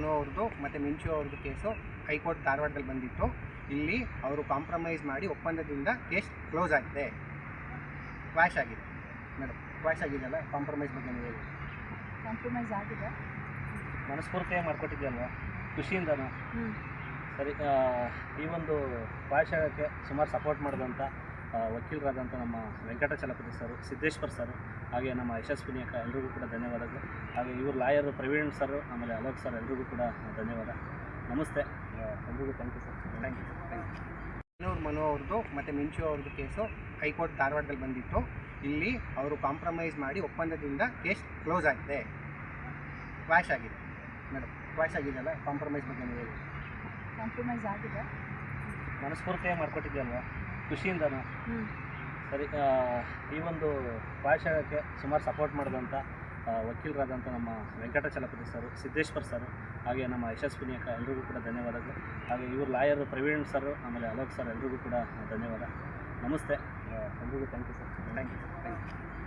ಮನು ಅವ್ರದ್ದು ಮತ್ತು ಮಿಂಚು ಅವ್ರದ್ದು ಕೇಸು ಹೈಕೋರ್ಟ್ ಧಾರವಾಡದಲ್ಲಿ ಬಂದಿತ್ತು. ಇಲ್ಲಿ ಅವರು ಕಾಂಪ್ರಮೈಸ್ ಮಾಡಿ ಒಪ್ಪಂದದಿಂದ ಕೇಸ್ ಕ್ಲೋಸ್ ಆಗಿದೆ. ಕ್ವಾಶ್ ಆಗಿದೆ. ಮೇಡಮ್ ಕ್ವಾಶ್ ಆಗಿದೆಯಲ್ಲ? ಕಾಂಪ್ರಮೈಸ್ ಬಗ್ಗೆ ನೀವು ಹೇಳಿ. ಕಾಂಪ್ರಮೈಸ್ ಆಗಿದೆ. ಮನಸ್ಫೂರ್ತಿಯಾಗಿ ಮಾಡಿಕೊಟ್ಟಿದ್ಯಲ್ವ ಖುಷಿಯಿಂದ ಹ್ಞೂ ಸರಿ ಈ ಒಂದು ಭಾಷಣಕ್ಕೆ ಸುಮಾರು ಸಪೋರ್ಟ್ ಮಾಡಿದಂಥ ವಕೀಲರಾದಂಥ ನಮ್ಮ ವೆಂಕಟಾಚಲಪತಿ ಸರ್ ಸಿದ್ದೇಶ್ವರ್ ಸರ್ ಹಾಗೆ ನಮ್ಮ ಯಶಸ್ವಿನಿ ಅಕ್ಕ ಎಲ್ರಿಗೂ ಕೂಡ ಧನ್ಯವಾದಗಳು. ಹಾಗೆ ಇವರು ಲಾಯರ್ ಪ್ರವೀಣ್ ಸರ್ ಆಮೇಲೆ ಅಲೋಕ್ ಸರ್ ಎಲ್ರಿಗೂ ಕೂಡ ಧನ್ಯವಾದ. ನಮಸ್ತೆ. ಎಲ್ರಿಗೂ thank you sir thank you thank you Manor Manu ಅವ್ರದ್ದು ಮತ್ತು ಮಿಂಚು ಅವ್ರದ್ದು ಕೇಸು ಹೈಕೋರ್ಟ್ ಧಾರವಾಡದಲ್ಲಿ ಬಂದಿತ್ತು. ಇಲ್ಲಿ ಅವರು ಕಾಂಪ್ರಮೈಸ್ ಮಾಡಿ ಒಪ್ಪಂದದಿಂದ ಕೇಸ್ ಕ್ಲೋಸ್ ಆಗಿದೆ. ಕ್ವಾಶ್ ಆಗಿದೆ. ಮೇಡಮ್ ಕ್ವಾಶ್ ಆಗಿದೆಯಲ್ಲ? ಕಾಂಪ್ರಮೈಸ್ ಬಗ್ಗೆ ನೀವು ಹೇಳಿ. ಕಾಂಪ್ರಮೈಸ್ ಆಗಿದೆ. ಮನಸ್ಫೂರ್ತಿಯಾಗಿ ಅಲ್ವಾ ಖುಷಿಯಿಂದನೂ? ಹ್ಞೂ ಸರಿ ಈ ಒಂದು ಭಾಷಣಕ್ಕೆ ಸುಮಾರು ಸಪೋರ್ಟ್ ಮಾಡಿದಂಥ ವಕೀಲರಾದಂಥ ನಮ್ಮ ವೆಂಕಟಾಚಲಪತಿ ಸರ್, ಸಿದ್ದೇಶ್ವರ್ ಸರ್, ಹಾಗೆ ನಮ್ಮ ಯಶಸ್ವಿನಿ ಅಕ್ಕ, ಎಲ್ರಿಗೂ ಕೂಡ ಧನ್ಯವಾದಗಳು. ಹಾಗೆ ಇವ್ರ ಲಾಯರ್ ಪ್ರವೀಣ್ ಸರ್, ಆಮೇಲೆ ಅಲೋಕ್ ಸರ್, ಎಲ್ರಿಗೂ ಕೂಡ ಧನ್ಯವಾದ. ನಮಸ್ತೆ. ಎಲ್ರಿಗೂ thank you sir thank you thank you